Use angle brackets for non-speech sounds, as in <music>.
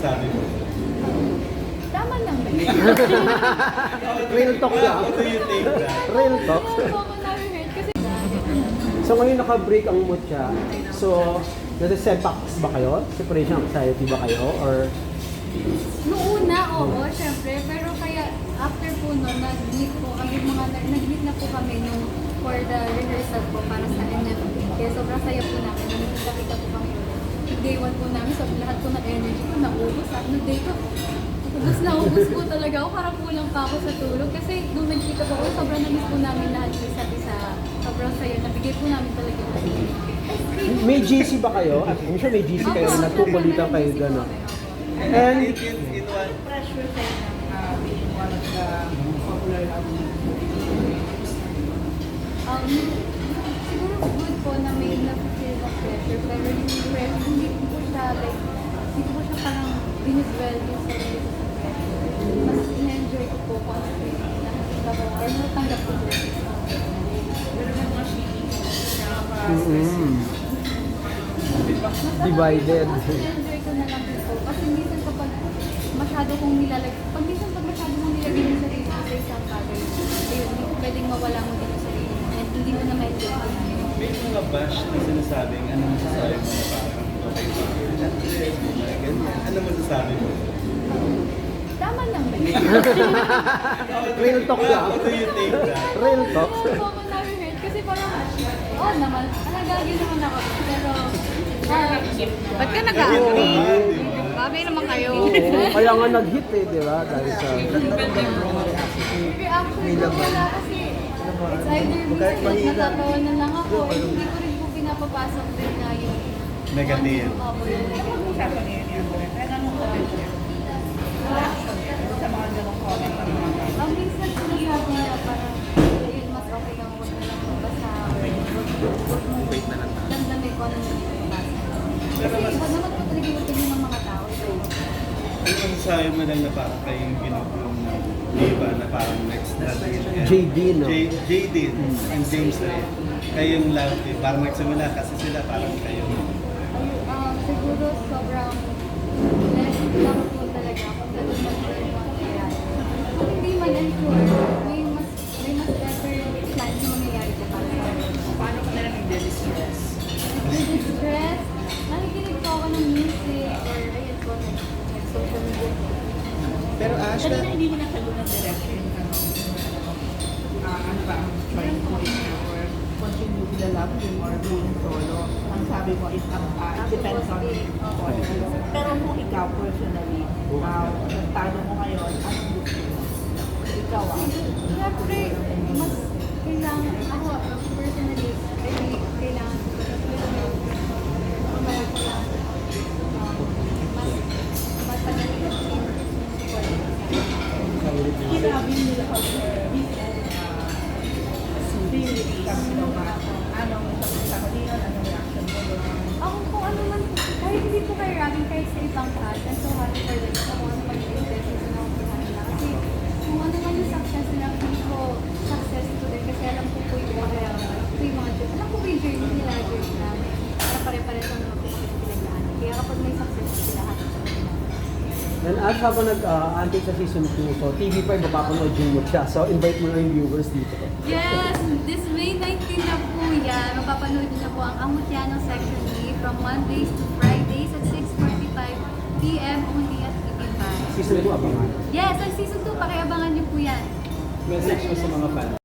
masasabi mo? Tama lang ba? <laughs> Real talk lang. How do you take that? Real talk. Kasi So ngayon naka-break ang mutya. So, nasa-setbacks ba kayo? Separation anxiety ba kayo? Or Noong una, oo, syempre. Pero kaya after po nun, nag-meet po kami, mga, nag-meet na po kami nung for the rehearsal po para sa NFT. Kaya sobrang saya po namin. Nung nakita po kami. Day one po namin, so lahat po ng energy ko naubos. At nung day ko, ubus na ubus po talaga ako. Parang kulang pa ako sa tulog. Kasi nung nagkita po ako, sobrang namiss po namin lahat yung isa't isa. Sobrang saya. Nabigay po namin talaga yung may GC ba kayo? I'm sure may GC kayo na natukulitan kayo gano'n. And In, in, in one, pressure sa'yo ng uh, being one of the popular. Um, siguro good po na may na-feel na pressure, pero yung pressure, hindi like, hindi ko siya parang biniswell yung sarili ko sa. Mas in-enjoy ko po kung ano yung nakikita ko, or natanggap ko po. Pero may mga feelings na pa Mas Divided. Mas in-enjoy ko na lang po. Kasi minsan kapag masyado kong nilalag, pag minsan pag masyado mong nilagay yung sarili ko sa isang bagay, ayun, hindi ko pwedeng mawala mo din yung sarili mo. And hindi mo na ma-enjoy may mga bash na sinasabing ano masasabi mo na parang Ano masasabi mo? Tama lang ba? real talk lang. How do you that? Real talk. Na-hurt kasi parang, oh naman, alagagi naman ako. Pero, Ba't ka Oo, nag-agree? di ba? Bagay naman kayo. Oo, kaya nga nag-hit eh, di ba? Dahil sa... actually, wala kasi, it's either minsan natatawa na lang ako, hindi ko rin po pinapapasok din Negative. Opo, yung negative. usapan niya niya. Kaya anong comment niya? Reaction niya sa mga ganong comment ng mga tao. Ang minsan sinasabi niya parang, ayun, mas okay lang huwag na lang basta huwag mo Wait na lang damdamin ko ano pinapasa. Pero Kasi iba naman po talaga yung opinion ng mga tao. So, Ano masasabi mo lang na parang kayong ginugroom na diba na parang next natin? JD, no? JD and James Ray. Kayong love team. Parang nagsimula kasi sila parang kayo. Siguro sobrang blessed lang po talaga ganun man po yung mangyayari. Kung hindi man unsure, may mas, may mas better plans na mangyayari po para sa akin. Paano ka nila nagde-distress? stress, nakikinig po ako ng music or ayun po, nag- nag-social media po. Pero Ash, Kanina hindi mo nasagot ng direction yung ano, ah, ano ba ang choice mo or continue with the love team or sabi mo is um, ah, it depends on you. Pero kung ikaw personally, uh, nagtalo mo ngayon, anong gusto mo? Ikaw ah. Siyempre, mas kailangan, ako personally, kailangan ko mas kailangan um, mas matagal yung support. Sinabi nila ako sa feeling kami ng mga anong sa kanina, anong reaction mo doon? Ako kung ano kahit hindi po kay Robin, kahit sa ibang cast, I'm so happy for them sa kung ano na. Kasi kung ano man yung success nila, hindi ko success ko din. Kasi alam ko po yung mga, po yung mga journey. Alam ko po yung journey nila, journey namin. Para pare-pares lang naman po kami pinagdaanan. Kaya kapag may success sila, happy po sila. And at habang nag-antay sa season 2, so TV5 mapapanood yung mutya. So invite mo na yung viewers dito. Yes! This May 19 na po yan. Mapapanood niyo na po ang Amutiano Section E from Mondays to Fridays at 6.45 p.m. only at TV5. Season 2 abangan. Yes, ang season 2, pakiabangan niyo po yan. message mo sa mga fans.